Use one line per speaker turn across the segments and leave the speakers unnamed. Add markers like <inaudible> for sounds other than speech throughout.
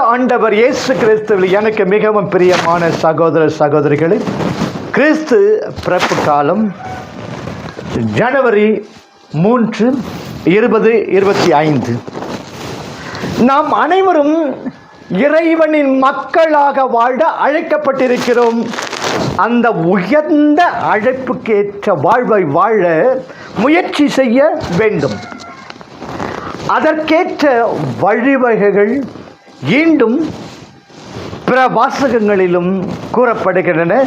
ஆண்டவர் இயேசு கிறிஸ்துவில் எனக்கு மிகவும் பிரியமான சகோதர சகோதரிகளே கிறிஸ்து பிறப்பு காலம் ஜனவரி மூன்று இருபது இருபத்தி ஐந்து. நாம் அனைவரும் இறைவனின் மக்களாக வாழ அழைக்கப்பட்டிருக்கிறோம். அந்த உயர்ந்த அழைப்புக்கேற்ற வாழ்வை வாழ முயற்சி செய்ய வேண்டும். அதற்கேற்ற வழிவகைகள் ஈண்டும் பிற வாசகங்களிலும் கூறப்படுகின்றன.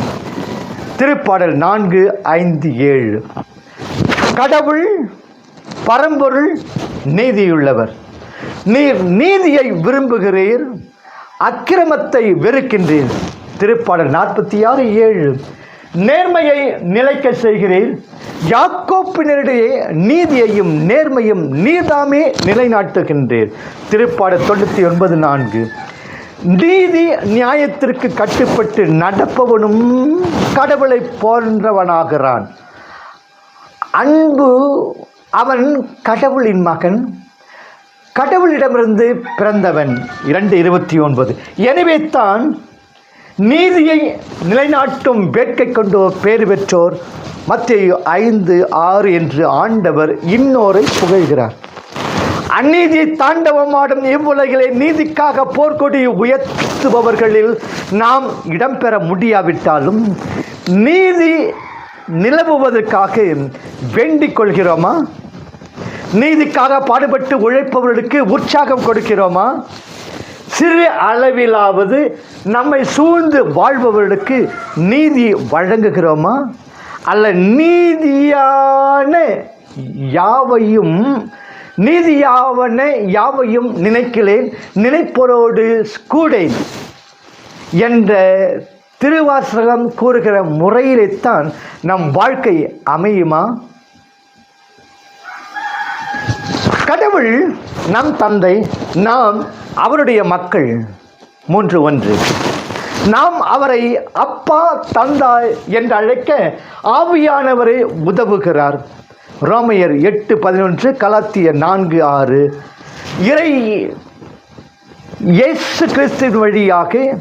திருப்பாடல் நான்கு ஐந்து ஏழு. கடவுள் பரம்பொருள் நீதியுள்ளவர். நீர் நீதியை விரும்புகிறீர் அக்கிரமத்தை வெறுக்கின்றீர். திருப்பாடல் நாற்பத்தி ஆறு ஏழு. நேர்மையை நிலைக்க செய்கிறீர். யாக்கோப்பினரிடையே நீதியையும் நேர்மையும் நீதாமே நிலைநாட்டுகின்றீர். திருப்பாட தொண்ணூற்றி ஒன்பது நான்கு. நீதி நியாயத்திற்கு கட்டுப்பட்டு நடப்பவனும் கடவுளை போன்றவனாகிறான். அன்பு அவன் கடவுளின் மகன். கடவுளிடமிருந்து பிறந்தவன். இரண்டு இருபத்தி ஒன்பது. எனவே தான் நீதியை நிலைநாட்டும் வேட்கை கொண்டோர் பேறு பெற்றோர் மத்திய ஐந்து ஆறு என்று ஆண்டவர் இன்னோரை புகழ்கிறார். அநீதியை தாண்டவமாடும் இவ்வுலகிலே நீதிக்காக போர்க்கொடி உயர்த்துபவர்களில் நாம் இடம்பெற முடியாவிட்டாலும் நீதி நிலவுவதற்காக வேண்டிக் கொள்கிறோமா? நீதிக்காக பாடுபட்டு உழைப்பவர்களுக்கு உற்சாகம் கொடுக்கிறோமா? சிறு அளவிலாவது நம்மை சூழ்ந்து வாழ்பவர்களுக்கு நீதி வழங்குகிறோமா? அல்ல நீதியான யாவையும் நீதியாவன யாவையும் நினைக்கிறேன் நினைப்போரோடு கூடேன் என்ற திருவாசகம் கூறுகிற முறையிலேத்தான் நம் வாழ்க்கை அமையுமா? கடவுள் நம் தந்தை நாம் அவருடைய மக்கள். மூன்று ஒன்று. நாம் அவரை அப்பா தந்தாய் என்று அழைக்க ஆவியானவரை உதவுகிறார். ரோமையர் எட்டு பதினொன்று கலாத்திய நான்கு ஆறு. இறை இயேசு கிறிஸ்துவின் வழியாக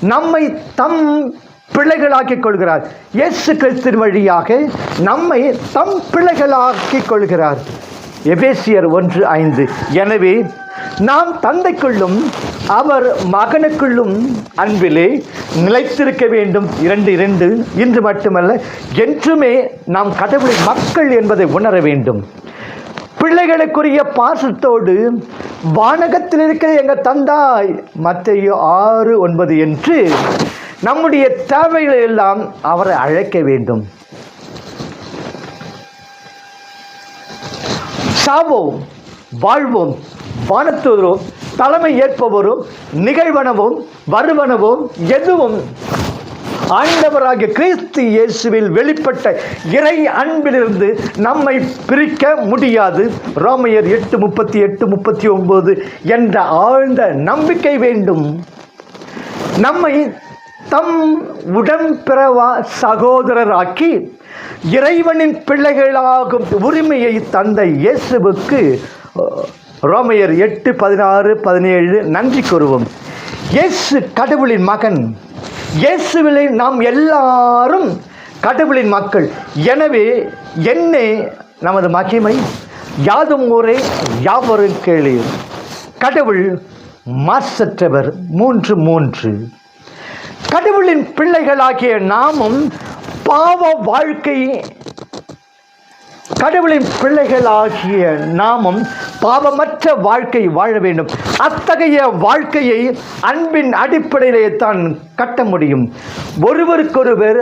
நம்மை தம் பிள்ளைகளாக்கிக் கொள்கிறார். இயேசு கிறிஸ்துவின் வழியாக நம்மை தம் பிள்ளைகளாக்கிக் கொள்கிறார். எபேசியர் ஒன்று ஐந்து. எனவே நாம் தந்தைக்குள்ளும் அவர் மகனுக்குள்ளும் அன்பிலே நிலைத்திருக்க வேண்டும். இரண்டு இரண்டு. இன்று மட்டுமல்ல என்றுமே நாம் கடவுளின் மக்கள் என்பதை உணர வேண்டும். பிள்ளைகளுக்குரிய பாசத்தோடு வானகத்தில் இருக்கிற எங்கள் தந்தாய் மத்தையோ ஆறு ஒன்பது என்று நம்முடைய தேவைகளை எல்லாம் அவரை அழைக்க வேண்டும். சாவோம் வாழ்வோம் வானத்தூரோ தலைமை ஏற்பவரும் நிகழ்வனவும் வருவனவும் எதுவும். ஆண்டவராகிய கிறிஸ்து இயேசுவில் வெளிப்பட்ட இறை அன்பிலிருந்து நம்மை பிரிக்க முடியாது. ரோமையர் எட்டு முப்பத்தி எட்டு முப்பத்தி ஒன்பது என்ற ஆழ்ந்த நம்பிக்கை வேண்டும். நம்மை தம் உடன்பிறவா சகோதரராக்கி இறைவனின் பிள்ளைகளாகும் உரிமையை தந்த இயேசுவுக்கு ரோமையர் எட்டு பதினாறு பதினேழு நன்றி கூறுவோம். இயேசு கடவுளின் மகன். இயேசுவிலே நாம் எல்லாரும் கடவுளின் மக்கள். எனவே என்னை நமது மகிமை? யாதும் ஊரே யாவரும் கேளீர். கடவுள் மாசற்றவர். மூன்று மூன்று. கடவுளின் பிள்ளைகளாகிய நாமும் பாவ வாழ்க்கை கடவுளின் பிள்ளைகளாகிய நாமும் பாவமற்ற வாழ்க்கை வாழ வேண்டும். அத்தகைய வாழ்க்கையை அன்பின் அடிப்படையிலே தான் கட்ட முடியும். ஒருவருக்கொருவர்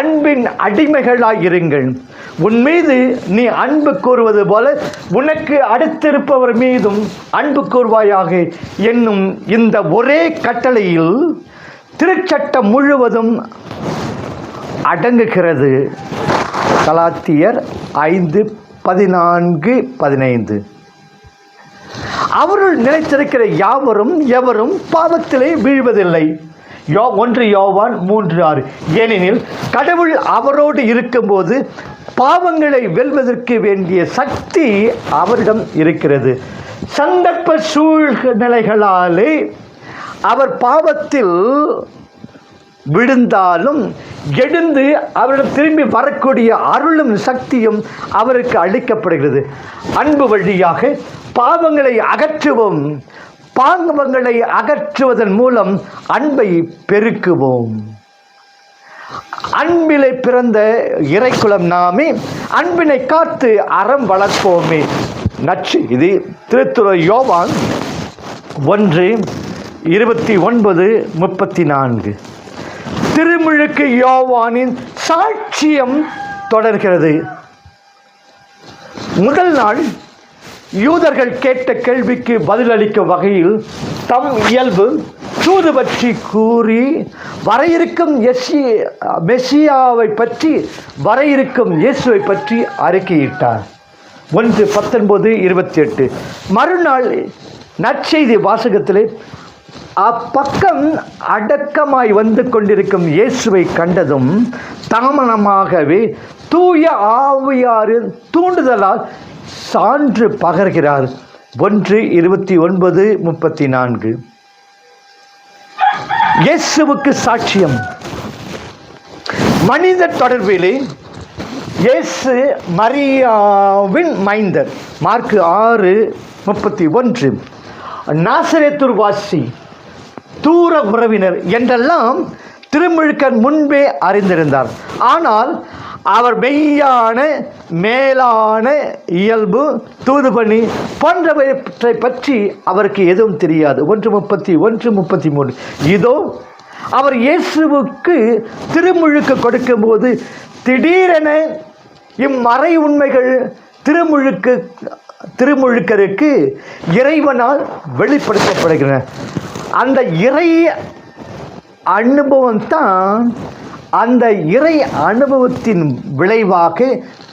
அன்பின் அடிமைகளாயிருங்கள் உன் மீது நீ அன்பு கூறுவது போல உனக்கு அடுத்திருப்பவர் மீதும் அன்பு கூறுவாயாக. என்னும் இந்த ஒரே கட்டளையில் திருச்சட்டம் முழுவதும் அடங்குகிறது. கலாத்தியர் ஐந்து பதினான்கு பதினைந்து. அவருள் நிலைத்திருக்கிற யாவரும் எவரும் பாவத்திலே வீழ்வதில்லை. யோ ஒன்று யோவான் மூன்று ஆறு. ஏனெனில் கடவுள் அவரோடு இருக்கும்போது பாவங்களை வெல்வதற்கு வேண்டிய சக்தி அவரிடம் இருக்கிறது. சந்தர்ப்ப சூழ்நிலைகளாலே அவர் பாவத்தில் விழுந்தாலும் எழுந்து அவரிடம் திரும்பி வரக்கூடிய அருளும் சக்தியும் அவருக்கு அளிக்கப்படுகிறது. அன்பு வழியாக பாவங்களை அகற்றுவோம். பாங்கவங்களை அகற்றுவதன் மூலம் அன்பை பெருக்குவோம். அன்பிலே பிறந்த இறைக்குலம் நாமே அன்பினை காத்து அறம் வளர்ப்போமே. நச்சு இது திருத்துறை யோவான் ஒன்று இருபத்தி ஒன்பது முப்பத்தி நான்கு. திருமுழுக்கு யோவானின் சாட்சியம் தொடர்கிறது. முதல் நாள் யூதர்கள் கேட்ட கேள்விக்கு பதிலளிக்கும் வகையில் தம் இயல்பு தூது பற்றி கூறி வர இருக்கும் எஸ்ஸி மெஸ்ஸியாவை பற்றி வர இருக்கும் இயேசுவை பற்றி அறிக்கையிட்டார். ஒன்று பத்தொன்பது இருபத்தி எட்டு. மறுநாள் நற்செய்தி வாசகத்திலே அப்பக்கம் அடக்கமாய் வந்து கொண்டிருக்கும் இயேசுவை கண்டதும் தாமனமாகவே தூய ஆவியாரின் தூண்டுதலால் சான்று பகர்கிறார். ஒன்று இருபத்தி ஒன்பது முப்பத்தி நான்கு. இயேசுவுக்கு சாட்சியம். மனித தொடர்பிலே இயேசு மரியாவின் மைந்தர். மார்க்கு ஆறு முப்பத்தி ஒன்று. நாசரே துர்வாசி தூர உறவினர் என்றெல்லாம் திருமுழுக்கன் முன்பே அறிந்திருந்தார். ஆனால் அவர் மெய்யான மேலான இயல்பு தூதுபணி போன்றவற்றை பற்றி அவருக்கு எதுவும் தெரியாது. ஒன்று முப்பத்தி ஒன்று முப்பத்தி மூணு இதோ அவர் இயேசுவுக்கு திருமுழுக்கு கொடுக்கும்போது திடீரென இம்மறை உண்மைகள் திருமுழுக்கு திருமுழுக்கருக்கு இறைவனால் வெளிப்படுத்தப்படுகின்றன. அந்த இறை அனுபவம் தான் அந்த இறை அனுபவத்தின் விளைவாக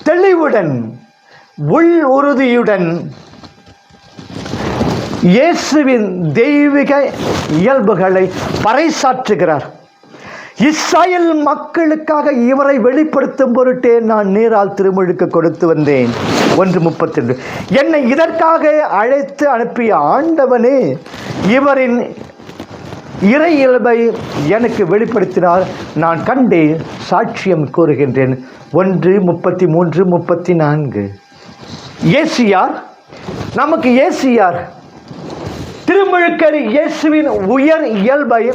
தெளிவுடன் உள் உறுதியுடன் இயேசுவின் தெய்வீக இயல்புகளை பறைசாற்றுகிறார். இஸ்ராயல் மக்களுக்காக இவரை வெளிப்படுத்தும் பொருட்டே நான் நீரால் திருமுழுக்கு கொடுத்து வந்தேன். ஒன்று முப்பத்தி என்னை இதற்காக அழைத்து அனுப்பிய ஆண்டவனே இவரின் இறை இயல்பை எனக்கு வெளிப்படுத்தினார் நான் கண்டே சாட்சியம் கூறுகின்றேன். ஒன்று முப்பத்தி மூன்று முப்பத்தி நான்கு. ஏசியார் நமக்கு ஏசியார் திருமுழுக்கர் இயேசுவின் உயர் இயல்பை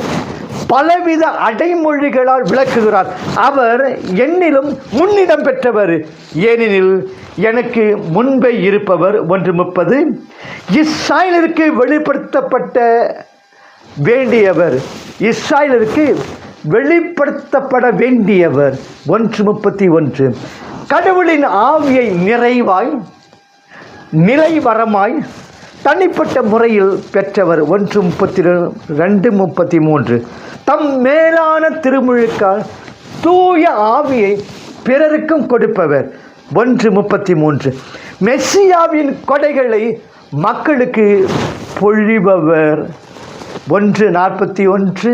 பலவித அடைமொழிகளால் விளக்குகிறார். அவர் என்னிலும் முன்னிடம் பெற்றவர். ஏனெனில் எனக்கு முன்பே இருப்பவர். ஒன்று முப்பது. இஸ்ராயலிற்கு வெளிப்படுத்தப்பட்ட வேண்டியவர். இஸ்ராயலருக்கு வெளிப்படுத்தப்பட வேண்டியவர். ஒன்று முப்பத்தி ஒன்று. கடவுளின் ஆவியை நிறைவாய் நிலைவரமாய் தனிப்பட்ட முறையில் பெற்றவர். ஒன்று முப்பத்தி ரெண்டு முப்பத்தி மூன்று. தம் மேலான திருமுழுக்கால் தூய ஆவியை பிறருக்கும் கொடுப்பவர். ஒன்று முப்பத்தி மூன்று. மெஸ்ஸியாவின் கொடைகளை மக்களுக்கு பொழிபவர். ஒன்று நாற்பத்தி ஒன்று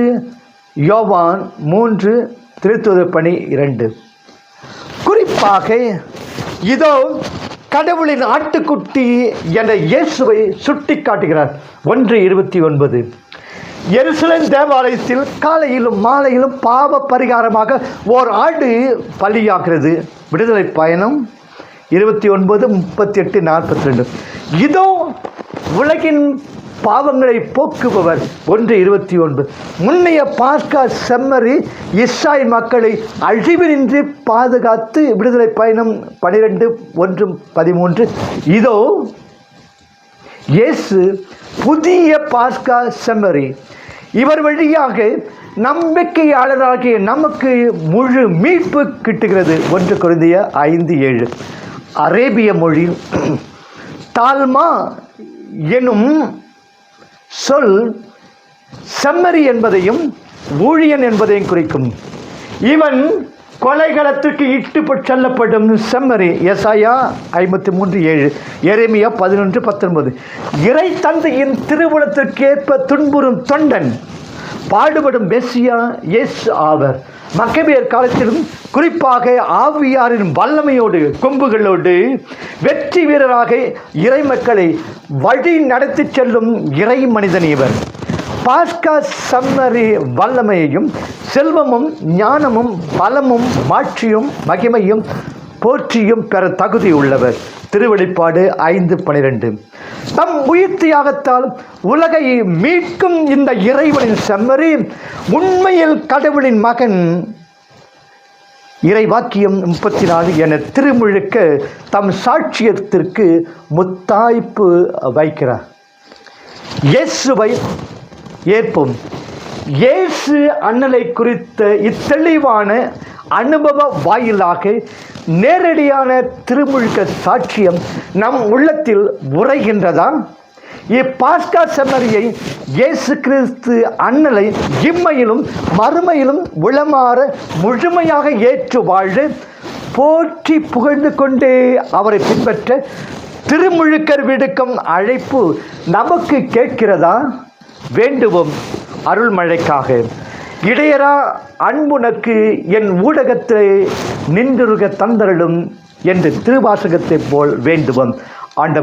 யோவான் மூன்று திருத்துவது பணி இரண்டு. குறிப்பாக இதோ கடவுளின் ஆட்டுக்குட்டி என்ற இயேசுவை சுட்டி காட்டுகிறார் ஒன்று இருபத்தி ஒன்பது. எருசலேம் தேவாலயத்தில் காலையிலும் மாலையிலும் பாவ பரிகாரமாக ஓர் ஆடு பலியாகிறது. விடுதலை பயணம் இருபத்தி ஒன்பது முப்பத்தி எட்டு நாற்பத்தி ரெண்டு. இதோ உலகின் பாவங்களை போக்குபவர். ஒன்று இருபத்தி ஒன்பது முன்னைய பாஸ்கா செம்மறி இஸ்ராயல் மக்களை அழிவினின்றி பாதுகாத்து விடுதலை பயணம் பனிரெண்டு ஒன்று பதிமூன்று. இதோ இயேசு புதிய பாஸ்கா செம்மறி இவர் வழியாக நம்பிக்கையாளராகிய நமக்கு முழு மீட்பு கிட்டுகிறது. ஒன்று குறைந்திய ஐந்து ஏழு. அரேபிய மொழி <clears throat> தால்மா எனும் சொல் செம்மறி என்பதையும் ஊழியன் என்பதையும் குறிக்கும். இவன் கொலைகளத்துக்கு இட்டு செல்லப்படும் செம்மறி எஸ்ஐயா ஐம்பத்தி மூன்று ஏழு எரேமியா பதினொன்று பத்தொன்பது. இறை தந்தையின் திருவுளத்திற்கேற்ப துன்புறும் தொண்டன் பாடுபடும் மெஸ்ஸியா எஸ் ஆவர். மக்கபியர் காலத்திலும் குறிப்பாக ஆவியாரின் வல்லமையோடு கொம்புகளோடு வெற்றி வீரராக இறை மக்களை வழி நடத்தி செல்லும் இறை மனிதன் இவர். பாஸ்கா சம்மரி வல்லமையையும் செல்வமும் ஞானமும் பலமும் மாட்சியும் மகிமையும் போற்றியும் பெற தகுதி உள்ளவர். திருவெளிப்பாடு ஐந்து பனிரெண்டு. தம் உயிர் தியாகத்தால் உலகை மீட்கும் இந்த இறைவனின் செம்மறி உண்மையில் கடவுளின் மகன். இறைவாக்கியம் முப்பத்தி நாலு என திருமுழுக்க தம் சாட்சியத்திற்கு முத்தாய்ப்பு வைக்கிறார். இயேசுவை ஏற்போம். இயேசு அண்ணலை குறித்த இத்தெளிவான அனுபவ வாயிலாக நேரடியான திருமுழுக்க சாட்சியம் நம் உள்ளத்தில் உரைகின்றதா? இப்பாஸ்கா செமரியை இயேசு கிறிஸ்து அண்ணலை இம்மையிலும் மறுமையிலும் உளமாற முழுமையாக ஏற்று வாழ்ந்து போற்றி புகழ்ந்து கொண்டே அவரை பின்பற்ற திருமுழுக்கர் விடுக்கும் அழைப்பு நமக்கு கேட்கிறதா? வேண்டுவோம் அருள்மழைக்காக. இடையரா அன்புனக்கு என் ஊடகத்தை நின்றுருக தந்தருளும் என்று திருவாசகத்தைப் போல் வேண்டுவோம். ஆண்ட